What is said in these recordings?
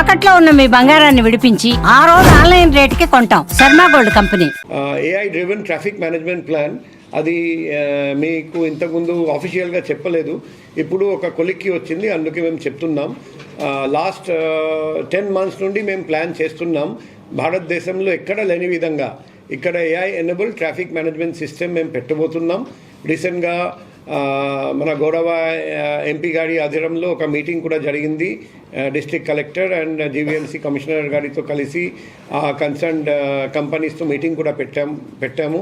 తాకట్లో ఉన్న మీ బంగారాన్ని విడిపించి ఆ రోజు ఆన్లైన్ రేటుకి కొంటాం. Sharma gold company. AI driven traffic management plan అది మీకు ఇంతకుముందు ఆఫీషియల్గా చెప్పలేదు. ఇప్పుడు ఒక కొలిక్కి వచ్చింది అందుకే మేము చెప్తున్నాం. లాస్ట్ టెన్ మంత్స్ నుండి మేము ప్లాన్ చేస్తున్నాం. భారతదేశంలో ఎక్కడ లేని విధంగా ఇక్కడ AI enable traffic management system మేము పెట్టబోతున్నాం. రీసెంట్గా మన గౌరవ ఎంపీ గారి ఆధ్వర్యంలో ఒక మీటింగ్ కూడా జరిగింది district collector and GVMC commissioner గారితో కలిసి ఆ కన్సర్న్డ్ కంపెనీస్తో మీటింగ్ కూడా పెట్టాం పెట్టాము.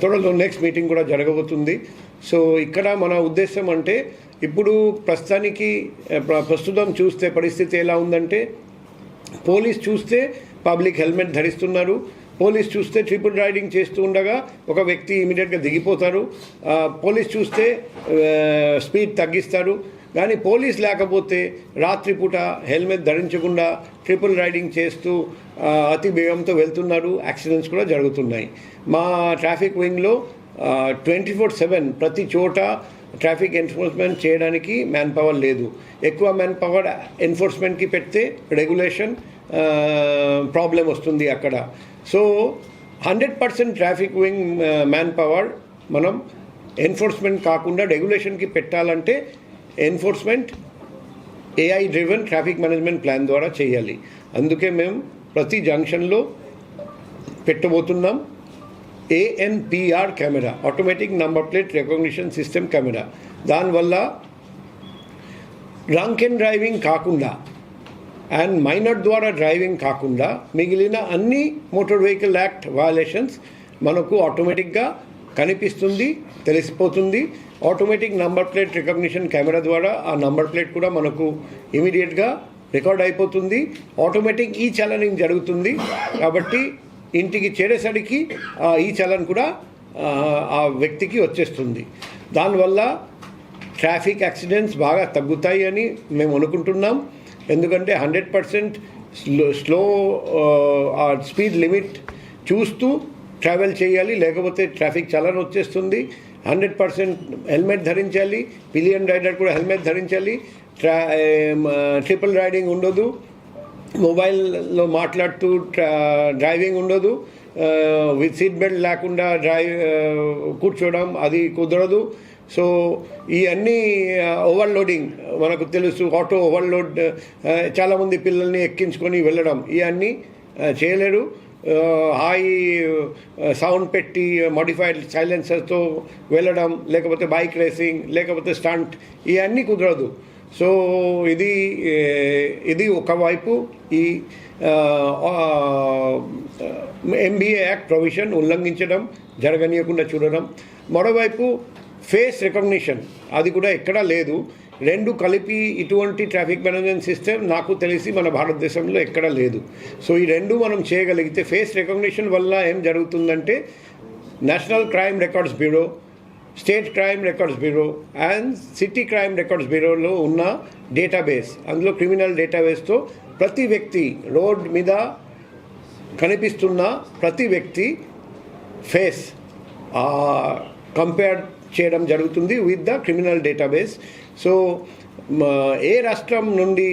త్వరలో నెక్స్ట్ మీటింగ్ కూడా జరగబోతుంది. సో ఇక్కడ మన ఉద్దేశం అంటే ఇప్పుడు ప్రస్తుతానికి ప్రస్తుతం చూస్తే పరిస్థితి ఎలా ఉందంటే పోలీస్ చూస్తే పబ్లిక్ హెల్మెట్ ధరిస్తున్నారు పోలీస్ చూస్తే ట్రిపుల్ రైడింగ్ చేస్తూ ఉండగా ఒక వ్యక్తి ఇమీడియట్గా దిగిపోతారు. పోలీస్ చూస్తే స్పీడ్ తగ్గిస్తారు. కానీ పోలీస్ లేకపోతే రాత్రిపూట హెల్మెట్ ధరించకుండా ట్రిపుల్ రైడింగ్ చేస్తూ అతి వేగంతో వెళ్తున్నారు. యాక్సిడెంట్స్ కూడా జరుగుతున్నాయి. మా ట్రాఫిక్ వింగ్లో ట్వంటీ ఫోర్ సెవెన్ ప్రతి చోట ట్రాఫిక్ ఎన్ఫోర్స్మెంట్ చేయడానికి మ్యాన్ పవర్ లేదు. ఎక్కువ మ్యాన్ పవర్ ఎన్ఫోర్స్మెంట్కి పెడితే రెగ్యులేషన్ ప్రాబ్లం వస్తుంది అక్కడ. So hundred percent traffic wing man power మనం ఎన్ఫోర్స్మెంట్ కాకుండా రెగ్యులేషన్కి పెట్టాలంటే enforcement AI driven traffic management plan ద్వారా చేయాలి. అందుకే మేము ప్రతి జంక్షన్లో పెట్టబోతున్నాం ANPR camera automatic number plate recognition system camera. దానివల్ల డ్రంక్ అండ్ డ్రైవింగ్ కాకుండా అండ్ మైనర్ ద్వారా డ్రైవింగ్ కాకుండా మిగిలిన అన్ని మోటార్ వెహికల్ యాక్ట్ వయలేషన్స్ మనకు ఆటోమేటిక్గా కనిపిస్తుంది తెలిసిపోతుంది. Automatic number plate recognition camera ద్వారా ఆ నంబర్ ప్లేట్ కూడా మనకు ఇమీడియట్గా రికార్డ్ అయిపోతుంది. ఆటోమేటిక్ ఈ చలనింగ్ జరుగుతుంది. కాబట్టి ఇంటికి చేరేసరికి ఆ ఈ చలన్ కూడా ఆ, ఆ వ్యక్తికి వచ్చేస్తుంది. దానివల్ల ట్రాఫిక్ యాక్సిడెంట్స్ బాగా తగ్గుతాయి అని మేము అనుకుంటున్నాం. ఎందుకంటే హండ్రెడ్ పర్సెంట్ స్లో స్లో ఆ స్పీడ్ లిమిట్ చూస్తూ ట్రావెల్ చేయాలి లేకపోతే ట్రాఫిక్ చలన వచ్చేస్తుంది. హండ్రెడ్ పర్సెంట్ హెల్మెట్ ధరించాలి పిలియన్ రైడర్ కూడా హెల్మెట్ ధరించాలి. ట్రా ట్రిపుల్ రైడింగ్ ఉండదు. మొబైల్లో మాట్లాడుతూ డ్రైవింగ్ ఉండదు. విత్ సీట్ బెల్ట్ లేకుండా డ్రైవ్ కూర్చోవడం అది కుదరదు. సో ఈ అన్ని ఓవర్లోడింగ్ మనకు తెలుసు ఆటో ఓవర్లోడ్ చాలామంది పిల్లల్ని ఎక్కించుకొని వెళ్ళడం ఇవన్నీ చేయలేరు. హై సౌండ్ పెట్టి మోడిఫైడ్ సైలెన్సర్తో వెళ్ళడం లేకపోతే బైక్ రేసింగ్ లేకపోతే స్టంట్ ఇవన్నీ కుదరదు. సో ఇది ఇది ఒకవైపు ఈ ఎంబీఏ యాక్ట్ ప్రొవిజన్ ఉల్లంఘించడం జరగనీయకుండా చూడడం. మరోవైపు ఫేస్ రికగ్నిషన్. అది కూడా ఎక్కడా లేదు. రెండు కలిపి ఇటువంటి ట్రాఫిక్ మేనేజ్మెంట్ సిస్టమ్ నాకు తెలిసి మన భారతదేశంలో ఎక్కడా లేదు. సో ఈ రెండు మనం చేయగలిగితే ఫేస్ రికగ్నిషన్ వల్ల ఏం జరుగుతుందంటే national crime records bureau state crime records bureau and city crime records బ్యూరోలో ఉన్న డేటాబేస్. అందులో క్రిమినల్ డేటాబేస్తో ప్రతి వ్యక్తి రోడ్ మీద కనిపిస్తున్న ప్రతి వ్యక్తి ఫేస్ కంపేర్డ్ చేయడం జరుగుతుంది with the criminal database so ఏ రాష్ట్రం నుండి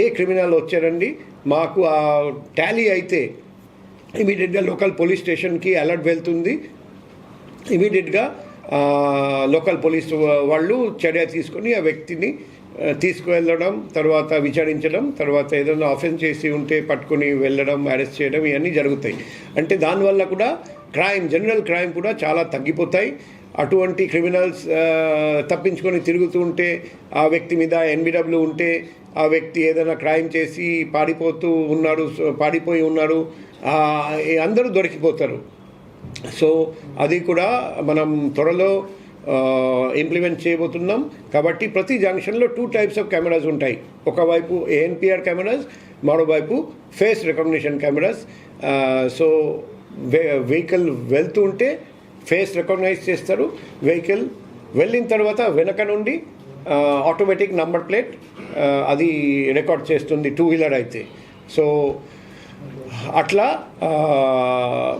ఏ క్రిమినల్ వచ్చారండి? మాకు ఆ టాలీ అయితే ఇమీడియట్గా లోకల్ పోలీస్ స్టేషన్కి అలర్ట్ వెళ్తుంది. ఇమీడియట్గా లోకల్ పోలీస్ వాళ్ళు చర్య తీసుకొని ఆ వ్యక్తిని తీసుకువెళ్ళడం తర్వాత విచారించడం తర్వాత ఏదైనా ఆఫెన్స్ చేసి ఉంటే పట్టుకొని వెళ్ళడం అరెస్ట్ చేయడం ఇవన్నీ జరుగుతాయి. అంటే దానివల్ల కూడా క్రైమ్ జనరల్ క్రైమ్ కూడా చాలా తగ్గిపోతాయి. అటువంటి క్రిమినల్స్ తప్పించుకొని తిరుగుతూ ఉంటే ఆ వ్యక్తి మీద ఎన్బిడబ్ల్యూ ఉంటే ఆ వ్యక్తి ఏదైనా క్రైమ్ చేసి పాడిపోతూ ఉన్నాడు పాడిపోయి ఉన్నాడు అందరూ దొరికిపోతారు. సో అది కూడా మనం త్వరలో ఇంప్లిమెంట్ చేయబోతున్నాం. కాబట్టి ప్రతి జంక్షన్లో టూ టైప్స్ ఆఫ్ కెమెరాస్ ఉంటాయి. ఒకవైపు ఏఎన్పిఆర్ కెమెరాస్ మరోవైపు face recognition cameras so vehicle వెళ్తూ ఉంటే ఫేస్ రికగ్నైజ్ చేస్తారు వెహికల్ వెళ్ళిన తర్వాత వెనక నుండి ఆటోమేటిక్ నంబర్ ప్లేట్ అది రికార్డ్ చేస్తుంది టూ వీలర్ అయితే. సో అట్లా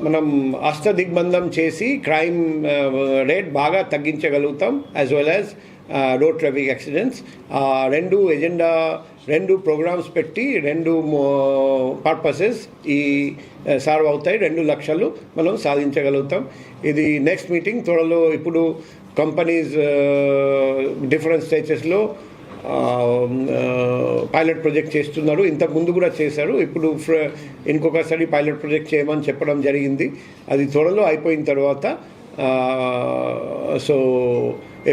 మనం మనం అష్టదిగ్బంధం చేసి క్రైమ్ రేట్ బాగా తగ్గించగలుగుతాం as well as road traffic accidents రెండు ఎజెండా రెండు ప్రోగ్రామ్స్ పెట్టి రెండు పర్పసెస్ ఈ సాల్వ్ అవుతాయి. రెండు లక్షలు మనం సాధించగలుగుతాం. ఇది నెక్స్ట్ మీటింగ్ త్వరలో ఇప్పుడు కంపెనీస్ డిఫరెంట్ స్టేజెస్లో పైలట్ ప్రాజెక్ట్ చేస్తున్నారు. ఇంతకు ముందు కూడా చేశారు. ఇప్పుడు ఫ్ర- ఇంకొకసారి పైలట్ ప్రాజెక్ట్ చేయమని చెప్పడం జరిగింది. అది త్వరలో అయిపోయిన తర్వాత సో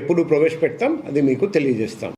ఎప్పుడు ప్రవేశపెడతాం అది మీకు తెలియజేస్తాం.